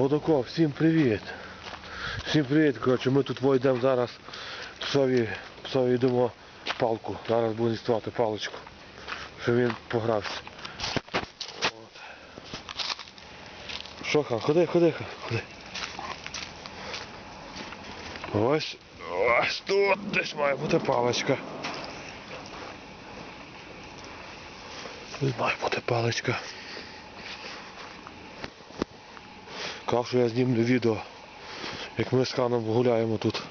Отако, всім привіт. Всім привіт. Коротше, ми тут войдемо зараз псові, псові йдемо палку. Зараз будемо діставати паличку. Щоб він погрався. От. Що, ходи, ходи, ходи. Ось, ось тут десь має бути паличка. Тут має бути паличка. Казав, що я знімлю відео, як ми з ханом гуляємо тут.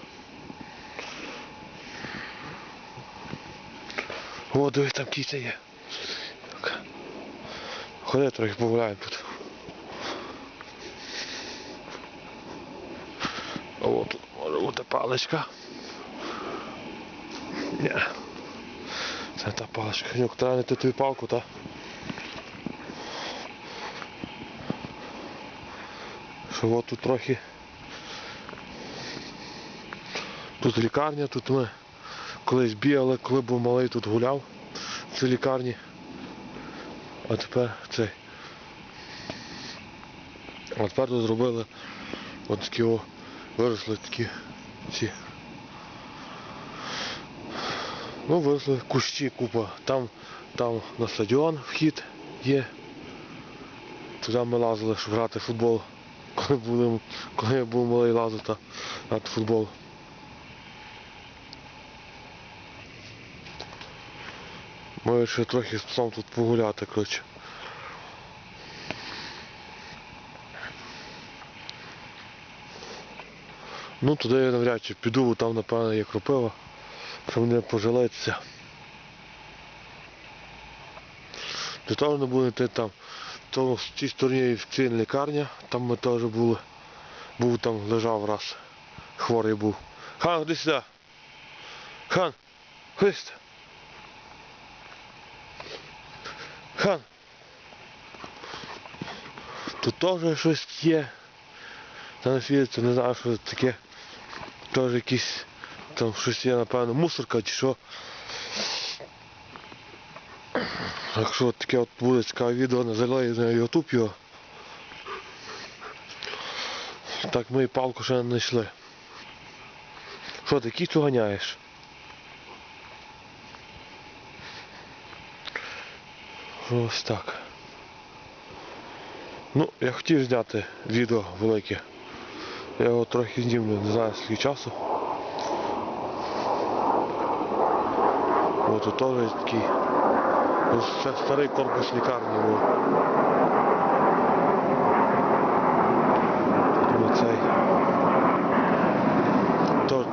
О, дивись, там кіця є. Ходи трохи погуляємо тут. О, тут може бути паличка. Ні. Це та паличка. Нюк, треба не тобі палку, та? Тут трохи. Тут лікарня, тут ми колись бігали, коли був малий, тут гуляв в цій лікарні. А тепер цей. А тепер тут зробили от такі о, виросли такі ці. Ну, виросли кущі купа. Там, там на стадіон вхід є. Туди ми лазили, щоб грати в футбол. Коли, були, коли я був малий лазити грати в футбол. Може ще трохи псом тут погуляти, коротше. Ну туди я навряд чи піду, бо там напевно є кропива, що мене пожалеться. Для того не буде йти там. То в цій стороні в цій лікарня, там ми теж були. Був там, лежав раз. Хворий був. Хан, ходи сюди. Хан, ходи сюди. Хан. Тут теж щось є. Та не світиться, не знаю, що це таке. Теж якісь там щось є, напевно, мусорка чи що. Якщо таке от буде цікаве відео, не залию на YouTube його. Так ми і палку ще не знайшли. Що ти кіцю ганяєш? Ось так. Ну, я хотів зняти відео велике. Я його трохи знімлю, не знаю скільки часу. Ось тут теж такий. Ось Це старий корпус лікарні був.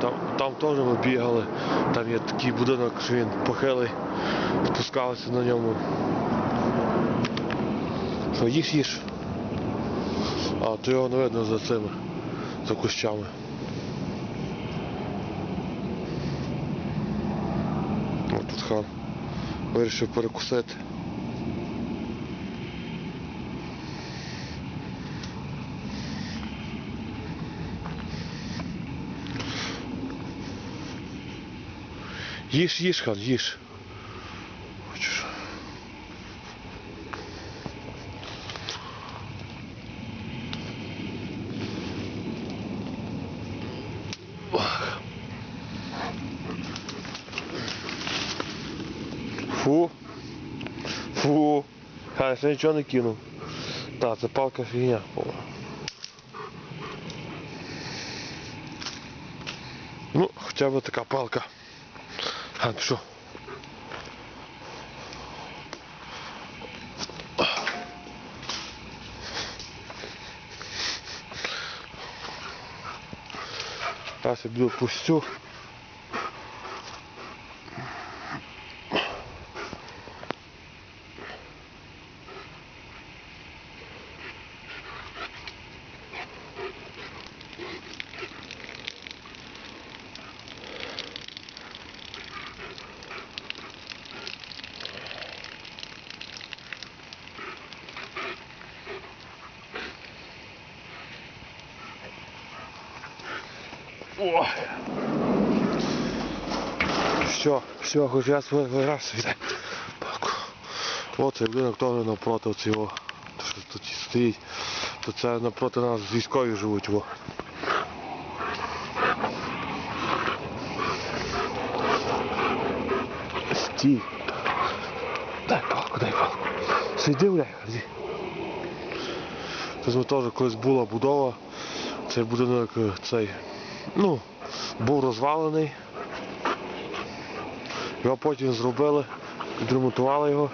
Там, там теж ми бігали. Там є такий будинок, що він похилий, спускалися на ньому. Що їж їж. А, то його не видно за цими, за кущами. О, тут хан вирішив перекусити. Їж, їж, хан, їж. Фу. Фу. Ха, я нічого не кинув. Так, це палка фігня. Ну, хоча б така палка. Ха, пішов. Зараз я буду пустю. О! Все, все, хоч я свій вираз віддай. Палку. О, цей будинок теж навпроти цього. Що тут стоїть. то це напроти нас військові живуть. Во. Стій. Дай палку, дай палку. Сиди, бля, ходи. Тут теж колись була будова. Цей будинок е, цей, ну, був розвалений. Його потім зробили, відремонтували його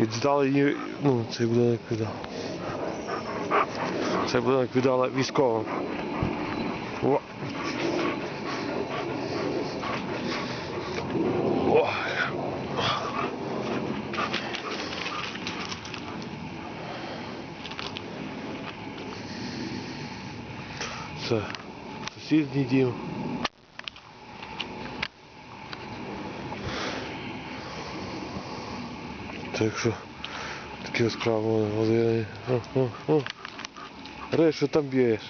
і віддали її, ну, цей будинок віддав. Цей будинок віддали військовим. О. О. Це сусідній дім. Так що такі справи вони. О, о, о. Рей, що там б'єш?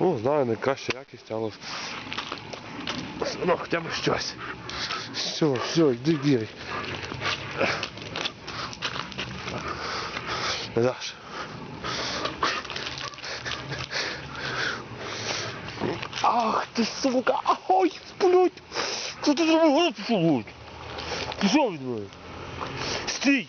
Ну, знаю, не краща якість, але ну, хоча б щось. Все, все, йди бігай. Даш. Ах ти сука! Ой, блядь! Що ти зробив? Що від мене? Стій!